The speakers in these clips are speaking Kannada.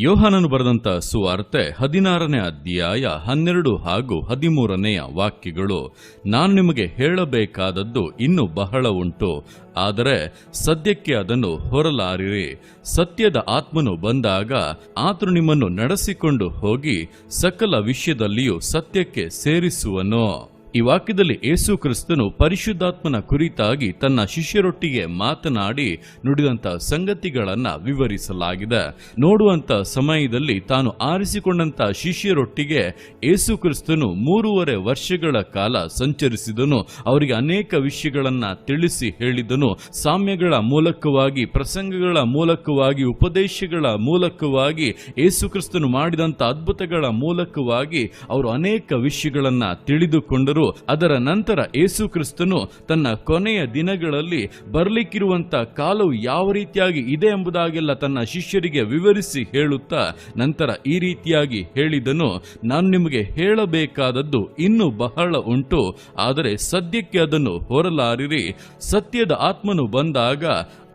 ಯೋಹಾನನು ಬರೆದಂತ ಸುವಾರ್ತೆ ಹದಿನಾರನೇ ಅಧ್ಯಾಯ ಹನ್ನೆರಡು ಹಾಗೂ ಹದಿಮೂರನೆಯ ವಾಕ್ಯಗಳು, ನಾನು ನಿಮಗೆ ಹೇಳಬೇಕಾದದ್ದು ಇನ್ನೂ ಬಹಳ ಉಂಟು, ಆದರೆ ಸದ್ಯಕ್ಕೆ ಅದನ್ನು ಹೊರಲಾರಿರಿ. ಸತ್ಯದ ಆತ್ಮನು ಬಂದಾಗ ಆತನು ನಿಮ್ಮನ್ನು ನಡೆಸಿಕೊಂಡು ಹೋಗಿ ಸಕಲ ವಿಷಯದಲ್ಲಿಯೂ ಸತ್ಯಕ್ಕೆ ಸೇರಿಸುವನು. ಈ ವಾಕ್ಯದಲ್ಲಿ ಯೇಸು ಕ್ರಿಸ್ತನು ಪರಿಶುದ್ಧಾತ್ಮನ ಕುರಿತಾಗಿ ತನ್ನ ಶಿಷ್ಯರೊಟ್ಟಿಗೆ ಮಾತನಾಡಿ ನುಡಿದಂತ ಸಂಗತಿಗಳನ್ನ ವಿವರಿಸಲಾಗಿದೆ. ನೋಡುವಂತ ಸಮಯದಲ್ಲಿ ತಾನು ಆರಿಸಿಕೊಂಡಂತ ಶಿಷ್ಯರೊಟ್ಟಿಗೆ ಯೇಸು ಕ್ರಿಸ್ತನು ಮೂರುವರೆ ವರ್ಷಗಳ ಕಾಲ ಸಂಚರಿಸಿದನು. ಅವರಿಗೆ ಅನೇಕ ವಿಷಯಗಳನ್ನ ತಿಳಿಸಿ ಹೇಳಿದನು. ಸಾಮ್ಯಗಳ ಮೂಲಕವಾಗಿ, ಪ್ರಸಂಗಗಳ ಮೂಲಕವಾಗಿ, ಉಪದೇಶಗಳ ಮೂಲಕವಾಗಿ ಯೇಸು ಕ್ರಿಸ್ತನು ಅದ್ಭುತಗಳ ಮೂಲಕವಾಗಿ ಅವರು ಅನೇಕ ವಿಷಯಗಳನ್ನ ತಿಳಿದುಕೊಂಡರು. ಅದರ ನಂತರ ಏಸು ಕ್ರಿಸ್ತನು ತನ್ನ ಕೊನೆಯ ದಿನಗಳಲ್ಲಿ ಬರಲಿಕ್ಕಿರುವಂತ ಕಾಲವು ಯಾವ ರೀತಿಯಾಗಿ ಇದೆ ಎಂಬುದಾಗೆಲ್ಲ ತನ್ನ ಶಿಷ್ಯರಿಗೆ ವಿವರಿಸಿ ಹೇಳುತ್ತಾ ನಂತರ ಈ ರೀತಿಯಾಗಿ ಹೇಳಿದನು, ನಾನು ನಿಮಗೆ ಹೇಳಬೇಕಾದದ್ದು ಇನ್ನೂ ಬಹಳ ಉಂಟು, ಆದರೆ ಸದ್ಯಕ್ಕೆ ಅದನ್ನು ಹೊರಲಾರಿರಿ. ಸತ್ಯದ ಆತ್ಮನು ಬಂದಾಗ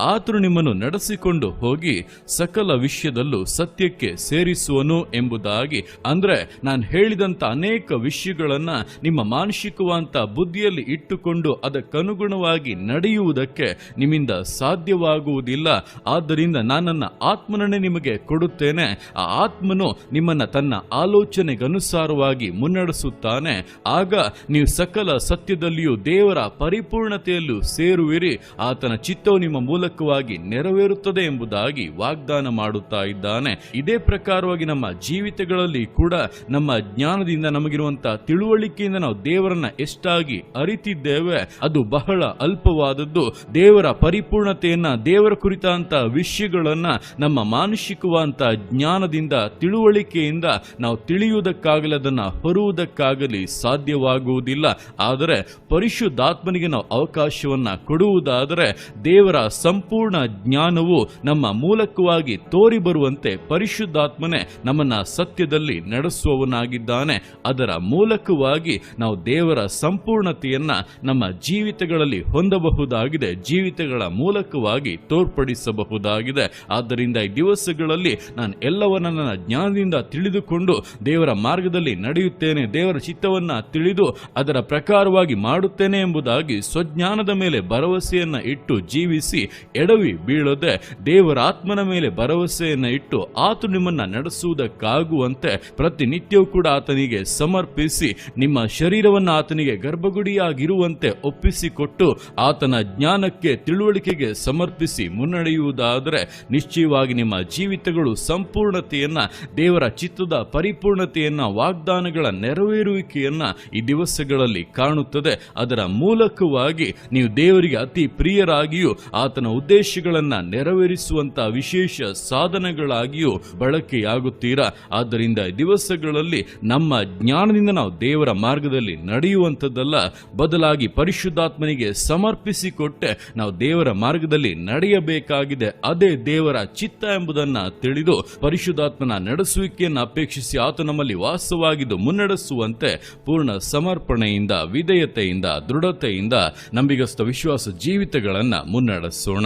ಆತನು ನಿಮ್ಮನ್ನು ನಡೆಸಿಕೊಂಡು ಹೋಗಿ ಸಕಲ ವಿಷಯದಲ್ಲೂ ಸತ್ಯಕ್ಕೆ ಸೇರಿಸುವನು ಎಂಬುದಾಗಿ. ಅಂದ್ರೆ ನಾನು ಹೇಳಿದಂತ ಅನೇಕ ವಿಷಯಗಳನ್ನ ನಿಮ್ಮ ಮಾನಸಿಕವಂತ ಬುದ್ಧಿಯಲ್ಲಿ ಇಟ್ಟುಕೊಂಡು ಅದಕ್ಕನುಗುಣವಾಗಿ ನಡೆಯುವುದಕ್ಕೆ ನಿಮ್ಮಿಂದ ಸಾಧ್ಯವಾಗುವುದಿಲ್ಲ. ಆದ್ದರಿಂದ ನಾನನ್ನ ಆತ್ಮನನ್ನೇ ನಿಮಗೆ ಕೊಡುತ್ತೇನೆ. ಆ ಆತ್ಮನು ನಿಮ್ಮನ್ನ ತನ್ನ ಆಲೋಚನೆಗನುಸಾರವಾಗಿ ಮುನ್ನಡೆಸುತ್ತಾನೆ. ಆಗ ನೀವು ಸಕಲ ಸತ್ಯದಲ್ಲಿಯೂ ದೇವರ ಪರಿಪೂರ್ಣತೆಯಲ್ಲೂ ಸೇರುವಿರಿ. ಆತನ ಚಿತ್ತವು ನಿಮ್ಮ ಮೂಲಕವಾಗಿ ನೆರವೇರುತ್ತದೆ ಎಂಬುದಾಗಿ ವಾಗ್ದಾನ ಮಾಡುತ್ತಾ ಇದ್ದಾನೆ. ಇದೇ ಪ್ರಕಾರವಾಗಿ ನಮ್ಮ ಜೀವಿತಗಳಲ್ಲಿ ಕೂಡ ನಮ್ಮ ಜ್ಞಾನದಿಂದ ನಮಗಿರುವಂತಹ ತಿಳುವಳಿಕೆಯಿಂದ ನಾವು ದೇವರನ್ನ ಎಷ್ಟಾಗಿ ಅರಿತಿದ್ದೇವೆ, ಅದು ಬಹಳ ಅಲ್ಪವಾದದ್ದು. ದೇವರ ಪರಿಪೂರ್ಣತೆಯನ್ನ, ದೇವರ ಕುರಿತಂತ ವಿಷಯಗಳನ್ನ ನಮ್ಮ ಮಾನಸಿಕವಂತ ಜ್ಞಾನದಿಂದ, ತಿಳುವಳಿಕೆಯಿಂದ ನಾವು ತಿಳಿಯುವುದಕ್ಕಾಗಲಿ, ಅದನ್ನ ಹೊರುವುದಕ್ಕಾಗಲಿ ಸಾಧ್ಯವಾಗುವುದಿಲ್ಲ. ಆದರೆ ಪರಿಶುದ್ಧಾತ್ಮನಿಗೆ ನಾವು ಅವಕಾಶವನ್ನ ಕೊಡುವುದಾದರೆ ದೇವರ ಸಂಪೂರ್ಣ ಜ್ಞಾನವು ನಮ್ಮ ಮೂಲಕವಾಗಿ ತೋರಿ ಬರುವಂತೆ ಪರಿಶುದ್ಧಾತ್ಮನೆ ನಮ್ಮನ್ನ ಸತ್ಯದಲ್ಲಿ ನಡೆಸುವವನಾಗಿದ್ದಾನೆ. ಅದರ ಮೂಲಕವಾಗಿ ನಾವು ದೇವರ ಸಂಪೂರ್ಣತೆಯನ್ನ ನಮ್ಮ ಜೀವಿತಗಳಲ್ಲಿ ಹೊಂದಬಹುದಾಗಿದೆ. ಜೀವಿತಗಳ ಮೂಲಕವಾಗಿ ತೋರ್ಪಡಿಸಬಹುದಾಗಿದೆ. ಆದ್ದರಿಂದ ಈ ದಿವಸಗಳಲ್ಲಿ ನಾನು ಎಲ್ಲವನ್ನ ನನ್ನ ಜ್ಞಾನದಿಂದ ತಿಳಿದುಕೊಂಡು ದೇವರ ಮಾರ್ಗದಲ್ಲಿ ನಡೆಯುತ್ತೇನೆ. ದೇವರ ಚಿತ್ತವನ್ನ ತಿಳಿದು ಅದರ ಪ್ರಕಾರವಾಗಿ ಮಾಡುತ್ತೇನೆ ಎಂಬುದಾಗಿ ಸ್ವಜ್ಞಾನದ ಮೇಲೆ ಭರವಸೆಯನ್ನ ಇಟ್ಟು ಜೀವಿಸಿ ಎಡವಿ ಬೀಳದೆ ದೇವರ ಆತ್ಮನ ಮೇಲೆ ಭರವಸೆಯನ್ನು ಇಟ್ಟು ಆತು ನಿಮ್ಮನ್ನ ನಡೆಸುವುದಕ್ಕಾಗುವಂತೆ ಪ್ರತಿನಿತ್ಯವೂ ಕೂಡ ಆತನಿಗೆ ಸಮರ್ಪಿಸಿ, ನಿಮ್ಮ ಶರೀರವನ್ನು ಆತನಿಗೆ ಗರ್ಭಗುಡಿಯಾಗಿರುವಂತೆ ಒಪ್ಪಿಸಿಕೊಟ್ಟು ಆತನ ಜ್ಞಾನಕ್ಕೆ ತಿಳುವಳಿಕೆಗೆ ಸಮರ್ಪಿಸಿ ಮುನ್ನಡೆಯುವುದಾದರೆ ನಿಶ್ಚಯವಾಗಿ ನಿಮ್ಮ ಜೀವಿತಗಳು ಸಂಪೂರ್ಣತೆಯನ್ನ, ದೇವರ ಚಿತ್ತದ ಪರಿಪೂರ್ಣತೆಯನ್ನ, ವಾಗ್ದಾನಗಳ ನೆರವೇರುವಿಕೆಯನ್ನ ಈ ದಿವಸಗಳಲ್ಲಿ ಕಾಣುತ್ತದೆ. ಅದರ ಮೂಲಕವಾಗಿ ನೀವು ದೇವರಿಗೆ ಅತಿ ಪ್ರಿಯರಾಗಿಯೂ ಆತನ ಉದ್ದೇಶಗಳನ್ನ ನೆರವೇರಿಸುವಂಥ ವಿಶೇಷ ಸಾಧನಗಳಾಗಿಯೂ ಬಳಕೆಯಾಗುತ್ತೀರಾ? ಆದ್ದರಿಂದ ದಿವಸಗಳಲ್ಲಿ ನಮ್ಮ ಜ್ಞಾನದಿಂದ ನಾವು ದೇವರ ಮಾರ್ಗದಲ್ಲಿ ನಡೆಯುವಂಥದ್ದಲ್ಲ. ಬದಲಾಗಿ ಪರಿಶುದ್ಧಾತ್ಮನಿಗೆ ಸಮರ್ಪಿಸಿಕೊಟ್ಟೆ ನಾವು ದೇವರ ಮಾರ್ಗದಲ್ಲಿ ನಡೆಯಬೇಕಾಗಿದೆ. ಅದೇ ದೇವರ ಚಿತ್ತ ಎಂಬುದನ್ನು ತಿಳಿದು ಪರಿಶುದ್ಧಾತ್ಮನ ನಡೆಸುವಿಕೆಯನ್ನು ಅಪೇಕ್ಷಿಸಿ ಆತ ನಮ್ಮಲ್ಲಿ ವಾಸವಾಗಿದ್ದು ಮುನ್ನಡೆಸುವಂತೆ ಪೂರ್ಣ ಸಮರ್ಪಣೆಯಿಂದ, ವಿಧೇಯತೆಯಿಂದ, ದೃಢತೆಯಿಂದ ನಂಬಿಗಸ್ತ ವಿಶ್ವಾಸ ಜೀವಿತಗಳನ್ನು ಮುನ್ನಡೆಸೋಣ.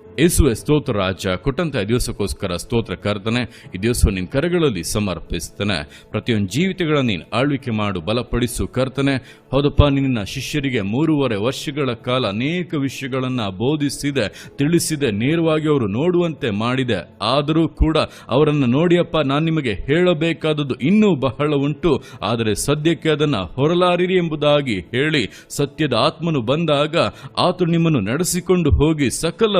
ಯೇಸುವೆ ಸ್ತೋತ್ರ ರಾಜ, ಕೊಟ್ಟಂತ ದಿವಸಕ್ಕೋಸ್ಕರ ಸ್ತೋತ್ರ ಕರ್ತನೆ, ಈ ದಿವಸ ನಿನ್ನ ಕರೆಗಳಲ್ಲಿ ಸಮರ್ಪಿಸ್ತಾನೆ. ಪ್ರತಿಯೊಂದು ಜೀವಿತಗಳನ್ನು ನೀನು ಆಳ್ವಿಕೆ ಮಾಡು, ಬಲಪಡಿಸು ಕರ್ತನೆ. ಹೌದಪ್ಪ, ನಿನ್ನ ಶಿಷ್ಯರಿಗೆ ಮೂರುವರೆ ವರ್ಷಗಳ ಕಾಲ ಅನೇಕ ವಿಷಯಗಳನ್ನ ಬೋಧಿಸಿದೆ, ತಿಳಿಸಿದೆ, ನೇರವಾಗಿ ಅವರು ನೋಡುವಂತೆ ಮಾಡಿದೆ. ಆದರೂ ಕೂಡ ಅವರನ್ನು ನೋಡಿಯಪ್ಪ, ನಾನು ನಿಮಗೆ ಹೇಳಬೇಕಾದದ್ದು ಇನ್ನೂ ಬಹಳ ಉಂಟು. ಆದರೆ ಸದ್ಯಕ್ಕೆ ಅದನ್ನ ಹೊರಲಾರಿರಿ ಎಂಬುದಾಗಿ ಹೇಳಿ, ಸತ್ಯದ ಆತ್ಮನು ಬಂದಾಗ ಆತನು ನಿಮ್ಮನ್ನು ನಡೆಸಿಕೊಂಡು ಹೋಗಿ ಸಕಲ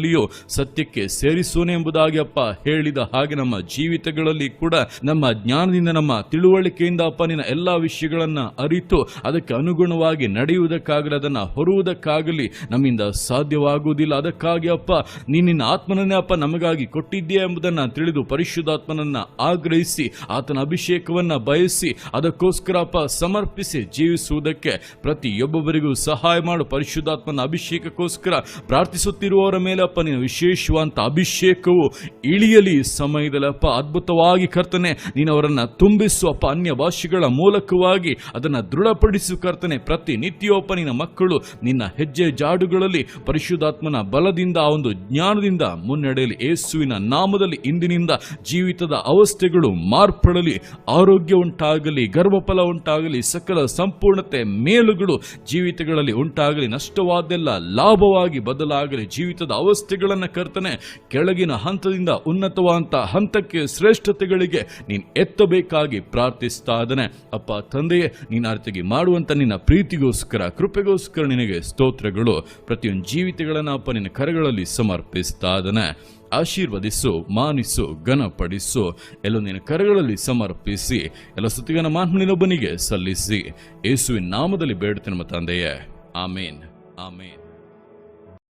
ವಿಷಯದಲ್ಲಿಯೂ ಸತ್ಯಕ್ಕೆ ಸೇರಿಸೋಣ ಎಂಬುದಾಗಿ ಅಪ್ಪ ಹೇಳಿದ ಹಾಗೆ ನಮ್ಮ ಜೀವಿತಗಳಲ್ಲಿ ಕೂಡ ನಮ್ಮ ಜ್ಞಾನದಿಂದ, ನಮ್ಮ ತಿಳುವಳಿಕೆಯಿಂದ ಅಪ್ಪ ನಿನ್ನ ಎಲ್ಲಾ ವಿಷಯಗಳನ್ನ ಅರಿತು ಅದಕ್ಕೆ ಅನುಗುಣವಾಗಿ ನಡೆಯುವುದಕ್ಕಾಗಲಿ, ಅದನ್ನ ಹೊರುವುದಕ್ಕಾಗಲಿ ನಮ್ಮಿಂದ ಸಾಧ್ಯವಾಗುವುದಿಲ್ಲ. ಅದಕ್ಕಾಗಿ ಅಪ್ಪ ನೀನು ನಿನ್ನ ಆತ್ಮನನ್ನೇ ಅಪ್ಪ ನಮಗಾಗಿ ಕೊಟ್ಟಿದ್ದೀಯಾ ಎಂಬುದನ್ನ ತಿಳಿದು ಪರಿಶುದ್ಧಾತ್ಮನನ್ನ ಆಗ್ರಹಿಸಿ, ಆತನ ಅಭಿಷೇಕವನ್ನ ಬಯಸಿ, ಅದಕ್ಕೋಸ್ಕರ ಅಪ್ಪ ಸಮರ್ಪಿಸಿ ಜೀವಿಸುವುದಕ್ಕೆ ಪ್ರತಿಯೊಬ್ಬೊಬ್ಬರಿಗೂ ಸಹಾಯ ಮಾಡು. ಪರಿಶುದ್ಧಾತ್ಮನ ಅಭಿಷೇಕಕ್ಕೋಸ್ಕರ ಪ್ರಾರ್ಥಿಸುತ್ತಿರುವವರ ಮೇಲೆ ಮೇಲಪ್ಪ ನೀನು ವಿಶೇಷವಾದಂಥ ಅಭಿಷೇಕವು ಇಳಿಯಲಿ ಸಮಯದಲ್ಲಪ್ಪ. ಅದ್ಭುತವಾಗಿ ಕರ್ತನೆ, ನೀನು ತುಂಬಿಸುವಪ್ಪ ಅನ್ಯ ಭಾಷೆಗಳ ಮೂಲಕವಾಗಿ ಅದನ್ನ ದೃಢಪಡಿಸು ಕರ್ತನೆ. ಪ್ರತಿ ನಿನ್ನ ಮಕ್ಕಳು ನಿನ್ನ ಹೆಜ್ಜೆ ಜಾಡುಗಳಲ್ಲಿ ಪರಿಶುದ್ಧಾತ್ಮನ ಬಲದಿಂದ, ಆ ಒಂದು ಜ್ಞಾನದಿಂದ ಮುನ್ನಡೆಯಲಿ. ಯೇಸುವಿನ ನಾಮದಲ್ಲಿ ಇಂದಿನಿಂದ ಜೀವಿತದ ಅವಸ್ಥೆಗಳು ಮಾರ್ಪಡಲಿ, ಆರೋಗ್ಯ ಉಂಟಾಗಲಿ, ಗರ್ಭಫಲ ಉಂಟಾಗಲಿ, ಸಕಲ ಸಂಪೂರ್ಣತೆ ಮೇಲುಗಳು ಜೀವಿತಗಳಲ್ಲಿ ಉಂಟಾಗಲಿ, ನಷ್ಟವಾದೆಲ್ಲ ಲಾಭವಾಗಿ ಬದಲಾಗಲಿ, ಜೀವಿತದ ಅವಸ್ಥೆಗಳನ್ನು ಕರ್ತನೆ, ಕೆಳಗಿನ ಹಂತದಿಂದ ಉನ್ನತವಾದಂಥ ಹಂತಕ್ಕೆ ಶ್ರೇಷ್ಠತೆಗಳಿಗೆ ನೀನು ಎತ್ತಬೇಕಾಗಿ ಪ್ರಾರ್ಥಿಸ್ತಾ ಇದ್ದಾನೆ. ಅಪ್ಪ, ತಂದೆಯೇ, ನೀನು ಅರ್ಥಗೆ ಮಾಡುವಂತ ನಿನ್ನ ಪ್ರೀತಿಗೋಸ್ಕರ, ಕೃಪೆಗೋಸ್ಕರ ನಿನಗೆ ಸ್ತೋತ್ರಗಳು. ಪ್ರತಿಯೊಂದು ಜೀವಿತಗಳನ್ನು ಅಪ್ಪ ನಿನ್ನ ಕರಗಳಲ್ಲಿ ಸಮರ್ಪಿಸ್ತಾ ಇದ್ದಾನೆ. ಆಶೀರ್ವದಿಸು, ಮಾನಿಸು, ಘನಪಡಿಸು. ಎಲ್ಲ ನಿನ್ನ ಕರಗಳಲ್ಲಿ ಸಮರ್ಪಿಸಿ, ಎಲ್ಲ ಸುತ್ತಿಗನ ಮಾನ್ಮನಿನೊಬ್ಬನಿಗೆ ಸಲ್ಲಿಸಿ. ಯೇಸುವಿನ ನಾಮದಲ್ಲಿ ಬೇಡುತ್ತೇನೆ ನಮ್ಮ ತಂದೆಯೇ. ಆಮೇನ್. ಆಮೇನ್.